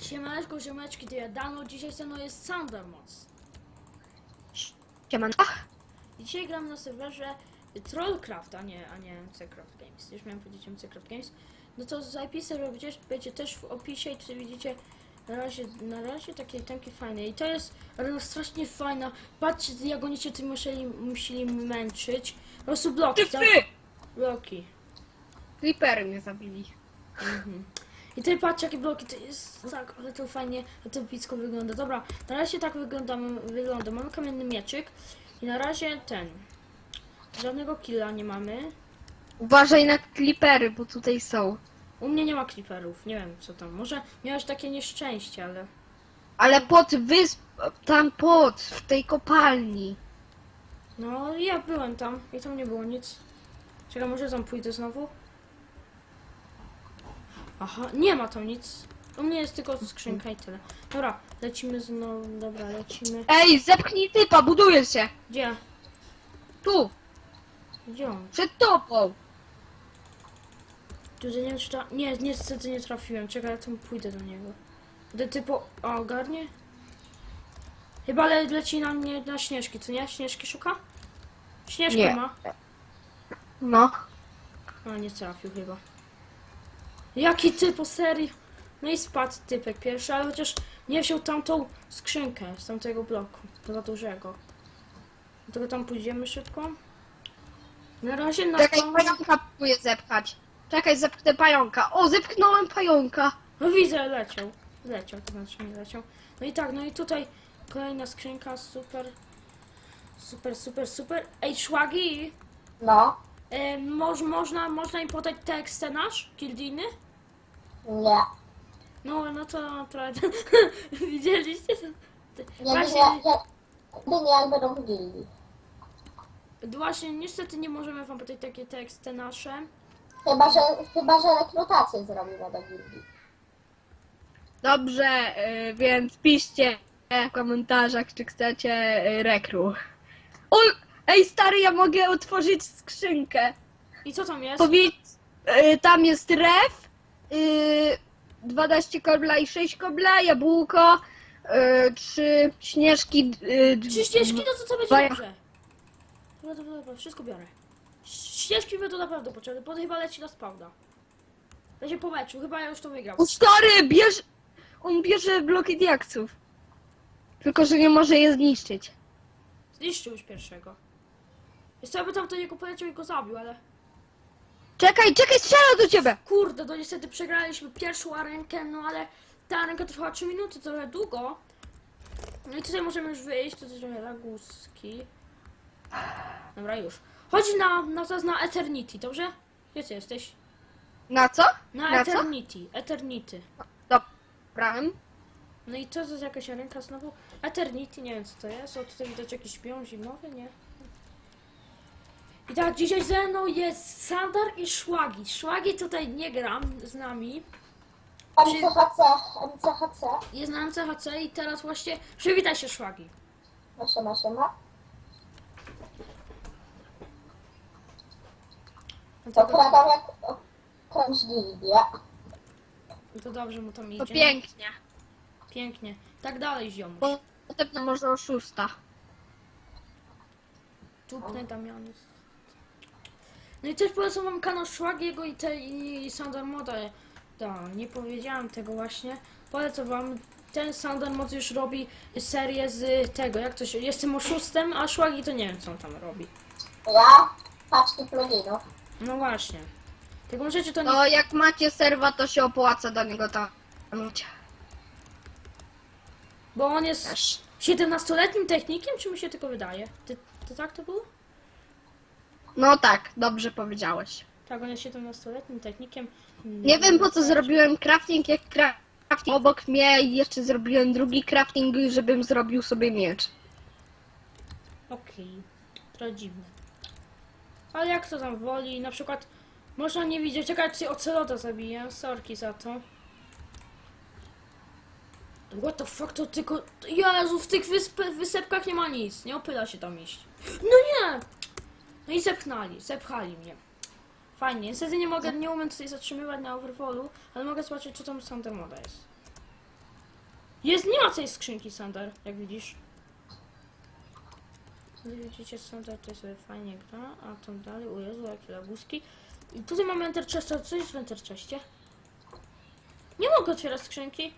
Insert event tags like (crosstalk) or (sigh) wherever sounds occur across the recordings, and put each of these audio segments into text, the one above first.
Siemaneczko, ziomeczki, to ja Dano, dzisiaj ze mną jest Sandermoc. Siemanko. I dzisiaj gram na serwerze Trollcraft, a nie, a nie Minecraft Games. Już miałem powiedzieć Minecraft Games. No to z IP serwer będzie, będzie też w opisie i tutaj widzicie na razie, na razie takie temki fajne. I to jest strasznie fajna. Patrzcie jak oni się tym musieli, musieli męczyć. Po prostu bloki, tak? Bloki. Creepery mnie zabili. Mhm. I tutaj patrzcie jakie bloki to jest tak, ale to fajnie, to epicko wygląda. Dobra, na razie tak wyglądamy, wygląda. Mamy kamienny mieczyk i na razie ten. Żadnego killa nie mamy. Uważaj na creepery, bo tutaj są. U mnie nie ma creeperów, nie wiem co tam. Może miałeś takie nieszczęście, ale. Ale pod wysp... Tam pod, w tej kopalni. No ja byłem tam i tam nie było nic. Czekaj, może tam pójdę znowu. Aha, nie ma tam nic. U mnie jest tylko skrzynka i tyle. Dobra, lecimy znowu, dobra, lecimy. Ej, zepchnij typa, buduje się. Gdzie? Tu, Gdzie on? przed tobą. Tutaj nie ta... Nie, niestety nie trafiłem. Czekaj, ja tam pójdę do niego. Będę typu... A, ogarnie? Chyba le leci na mnie na Śnieżki, co nie? Śnieżki szuka? Śnieżkę Nie. ma. No. A, nie trafił chyba. Jaki typ, o serii? No i spadł typek pierwszy, ale chociaż nie wziął tamtą skrzynkę z tamtego bloku. Za dużego. Dlatego tam pójdziemy szybko. Na razie na Czekaj, tą... pająka próbuję zepchać. Czekaj, zepchnę pająka. O, zepchnąłem pająka. No widzę, leciał. Leciał, to znaczy nie leciał. No i tak, no i tutaj kolejna skrzynka, super. Super, super, super. Ej, szłagi! No, E, moż, można, można im podać tekst nasz, gildijny? nie. No, no to naprawdę. (laughs) Widzieliście? Nie, nie, Właśnie, nie, nie. Gdy nie, jak będą w gildii. właśnie, niestety nie możemy wam podać takie teksty nasze. Chyba, że, chyba, że rekrutację zrobimy do gildii. Dobrze, y, więc piszcie w komentarzach, czy chcecie y, rekru. Ej stary, ja mogę otworzyć skrzynkę. I co tam jest? Powiedz, y, tam jest ref, y, 12 kobla i 6 kobla, jabłko, y, 3 śnieżki. Y, d- Trzy ścieżki, no to co będzie Dwa- dobrze. Dobra, dobra, dobra, wszystko biorę. Ścieżki to naprawdę potrzebne, bo chyba leci na spawna. Leci po meczu, chyba ja już to wygrał. O stary, bierz, on bierze bloki diaksów. Tylko, że nie może je zniszczyć. Zniszczył już pierwszego. By tam do niego poleciał i go zabił, ale... Czekaj, czekaj, strzela do ciebie! Kurde, no niestety przegraliśmy pierwszą arenkę, no ale ta arenka trwała 3 minuty, trochę długo. No i tutaj możemy już wyjść, to jest trochę laguski. Dobra, już. Chodź na, na teraz na Eternity, dobrze? Gdzie ty jesteś? Na co? Na, Na co? Eternity, Eternity. Dobra. No i co to jest jakaś ręka znowu? Eternity, nie wiem co to jest. O, tutaj widać jakiś śpią zimowy, nie? I tak, dzisiaj ze mną jest Sandar i Szłagi. Szłagi tutaj nie gram z nami. MCHC, MCHC. Jest na MCHC i teraz właśnie przywitaj się Szłagi. No siema, siema. No to, dobrze, Okradam jak kręć gildię. no to dobrze mu tam To idzie. pięknie. Pięknie. Tak dalej, ziomuś. Potem może oszusta. Tupny Damianus. No i też polecam wam kanał Szłagiego i, te, i Sandar Moda. Da, nie powiedziałam tego właśnie. Polecam wam. Ten Sandar Mod już robi serię z tego, jak to się... Jestem oszustem, a Szłagi to nie wiem co on tam robi. Ja, paczki pluginów. No właśnie. Tylko możecie to nie... No jak macie serwa, to się opłaca do niego tam. Bo on jest Też. 17-letnim technikiem, czy mi się tylko wydaje? Ty, to tak to było? No tak, dobrze powiedziałeś. Tak, on jest 17-letnim technikiem. Nie wiem po co zrobiłem crafting, jak crafting obok mnie i jeszcze zrobiłem drugi crafting, żebym zrobił sobie miecz. Okej, trochę dziwne. Ale jak to tam woli, na przykład można nie widzieć, czekać czy ocelota zabiję, sorki za to. What the fuck, to tylko... Jezu, w tych wysp wysepkach nie ma nic, nie opyla się tam iść. No nie! No i zepchnęli, zepchali mnie. Fajnie, niestety nie mogę, nie umiem tutaj zatrzymywać na overwallu, ale mogę zobaczyć co tam z Moda jest. Jest, nie ma tej skrzynki, Sander, jak widzisz. Widzicie, Sander to sobie fajnie gra, a tam dalej, o Jezu, jakie labuski. I tutaj mamy Enter Chesta, co jest w Enter Chestie? Nie mogę otwierać skrzynki.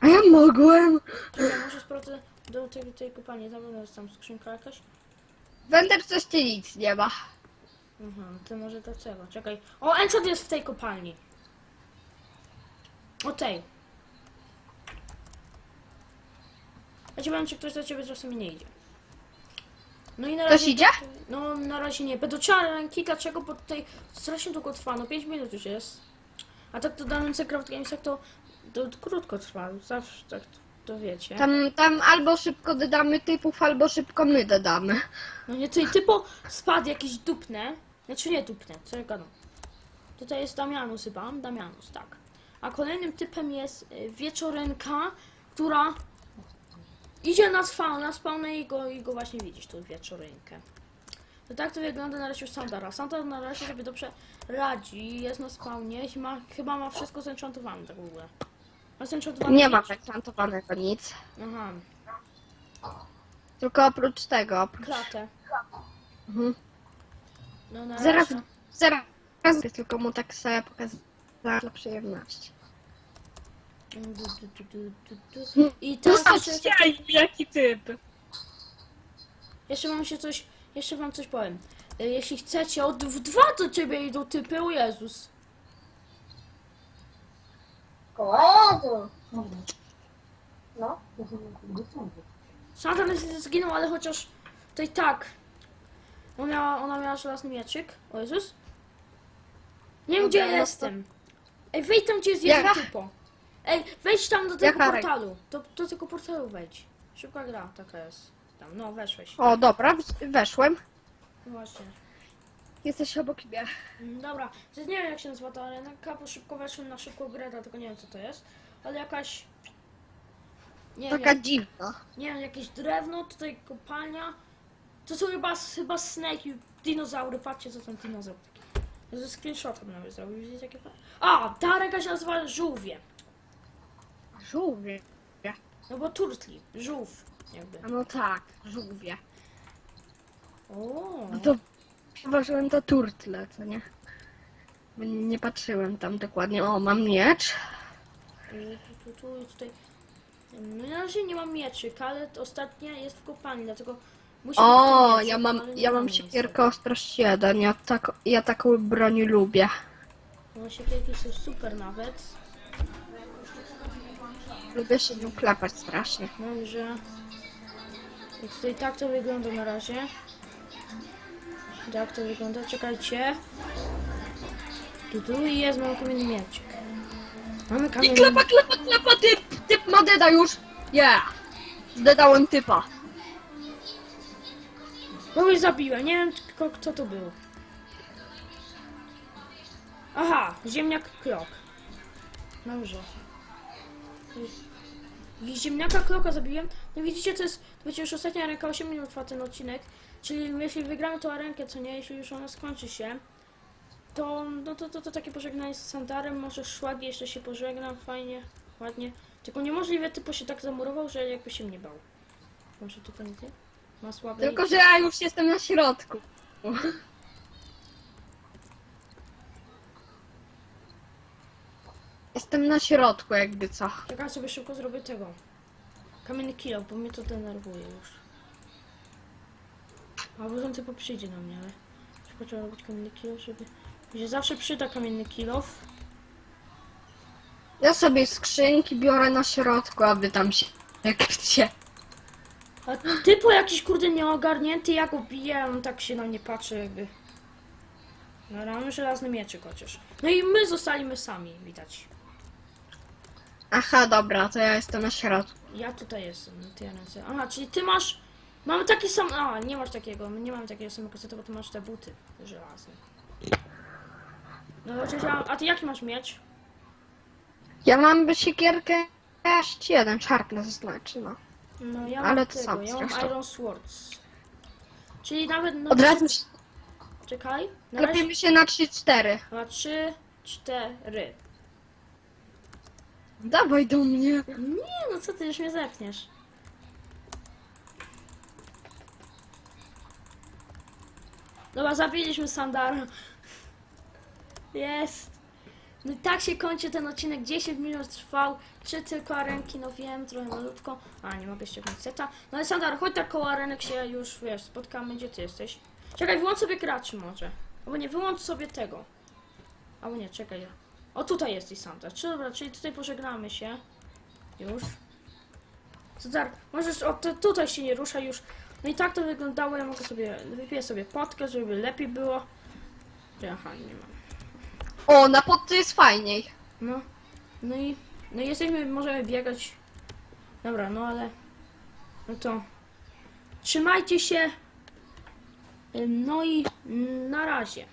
A ja mogłem. Czekaj, może sprawdzę do tej, tej kopalni, tam jest tam skrzynka jakaś. Wender coś ty nic nie ma. Mhm, to może dlaczego? Czekaj. O, Enchant jest w tej kopalni. O tej. Ja ci powiem, czy ktoś do ciebie czasami nie idzie. No i na Ktoś razie... idzie? No, na razie nie. Trzeba ręki, dlaczego? Bo tutaj strasznie długo trwa, no 5 minut już jest. A tak to danym Craft Gamesach to, to krótko trwa, zawsze tak to wiecie. Tam, tam albo szybko dodamy typów, albo szybko my dodamy. No nie, tutaj typo spadł jakieś dupne. Znaczy nie dupne, co ja gadam. Tutaj jest Damianus chyba, Damianus, tak. A kolejnym typem jest y, Wieczorynka, która idzie na spawn, na spawnę i go, i go właśnie widzisz, tą Wieczorynkę. To tak to wygląda na razie u Sandara. Sandar na razie sobie dobrze radzi, jest na spawnie i ma, chyba ma wszystko zenchantowane tak w ogóle. Nie ma miecz. zakantowanego nic. Aha, Tylko oprócz tego, oprócz... klatę. Mhm. No na Zaraz, razie. zaraz, tylko mu tak sobie pokazać dla przyjemności. Du, du, du, du, du, du. I teraz jeszcze, jaki typ. jeszcze wam się coś, jeszcze wam coś powiem. Y, Jeśli chcecie, od w dwa do ciebie idą typy, o Jezus. O Jezu. No. Satan zginął, ale chociaż to i tak. Ona miała, ona miała żelazny mieczyk, o Jezus. Nie wiem, gdzie ja no jestem. Ej, wejdź tam, gdzie jest jeden Jaka? typo. Ej, wejdź tam do tego Jaka portalu. Do, do tego portalu wejdź. Szybka gra, taka jest. Tam, no, weszłeś. O, dobra, w- weszłem. No właśnie. Jesteś obok mnie. Mm, Dobra, to nie wiem jak się nazywa ta arenka, bo szybko weszłem na szybką grę, dlatego nie wiem co to jest, ale jakaś... Nie Taka wiem, dziwna. nie wiem, jakieś drewno, tutaj kopalnia. To są chyba, chyba snake i dinozaury, patrzcie co tam dinozaur taki. Ze screenshotem nawet zrobił, widzicie jakie fajne. A, ta się nazywa żółwie. Żółwie. No bo turtli, żółw jakby. A no tak, żółwie. O, No to przeważyłem to turtle, co nie? Bo Nie patrzyłem tam dokładnie. O, mam miecz. I tu, tu, tu, i tutaj. No na razie nie mam mieczyk, ale to ostatnia jest w kopalni, dlatego musi być ten O, ja mam, ja mam siekierkę ostrość 1. Ja, tak, ja taką broń lubię. No siekierki są super nawet. Lubię się nią klepać strasznie. Dobrze. I tutaj tak to wygląda na razie. Tak to wygląda, czekajcie. Tu, tu i jest, mam kamienny mieczyk. Mamy I kamienny... klepa, klepa, klepa, typ! Typ ma deda już! Yeah! Zdedałem typa. Kogoś zabiłem, nie wiem tylko kto to był. Aha, ziemniak krok. Dobrze. Ziemniaka kroka zabiłem. No widzicie, to jest, to będzie już ostatnia ręka, 8 minut trwa ten odcinek. Czyli jeśli wygramy tą rękę, co nie, jeśli już ona skończy się, to, no to, to, to takie pożegnanie z Sandarem, może szłagi jeszcze się pożegnam, fajnie, ładnie. Tylko niemożliwe, typo się tak zamurował, że jakby się mnie bał. Może to ten ty? Ma słabe Tylko, że ja już jestem na środku. Jestem na środku, jakby co. Czekaj, sobie szybko zrobię tego. Kamienny kilo, bo mnie to denerwuje już. A potem typo przyjdzie na mnie, ale szybko trzeba robić kamienny kilo, żeby... Mi się zawsze przyda kamienny kilof. Ja sobie skrzynki biorę na środku, aby tam się jak gdzie. A typo jakiś kurde nieogarnięty, ja go biję, on tak się na mnie patrzy jakby... No, mamy żelazny mieczyk chociaż. No i my zostaliśmy sami, widać. Aha, dobra, to ja jestem na środku. Ja tutaj jestem, no ty ja ręce. Aha, czyli ty masz... Mamy taki sam... A, nie masz takiego, my nie mamy takiego samego seta, bo ty masz te buty żelazne. No chociaż ja... A ty jaki masz miecz? Ja mam siekierkę aż jeden sharpness znaczy, no. No ja Ale mam to tego, sam ja mam zresztą. Iron Swords. Czyli nawet... No, Od razu Czekaj, na razie... się na 3-4. Dwa, trzy, cztery. Dawaj do mnie. Nie, no co ty, już mnie zepniesz. Dobra, zabiliśmy Sandara. Jest. No i tak się kończy ten odcinek. 10 minut trwał. Czy tylko arenki? No wiem, trochę malutko. A, nie mogę ściągnąć seta. No ale Sandar, chodź tak koło arenek się już, wiesz, spotkamy. Gdzie ty jesteś? Czekaj, wyłącz sobie graczy może. Albo nie, wyłącz sobie tego. Albo nie, czekaj. O, tutaj jesteś Sandar. Czy dobra, czyli tutaj pożegnamy się. Już. Sandar, możesz, o, to, tutaj się nie rusza już. No i tak to wyglądało. Ja mogę sobie, wypiję sobie potkę, żeby lepiej było. Aha, nie mam. O, na podce jest fajniej. No, no i, no i jesteśmy, możemy biegać. Dobra, no ale, no to trzymajcie się. No i na razie.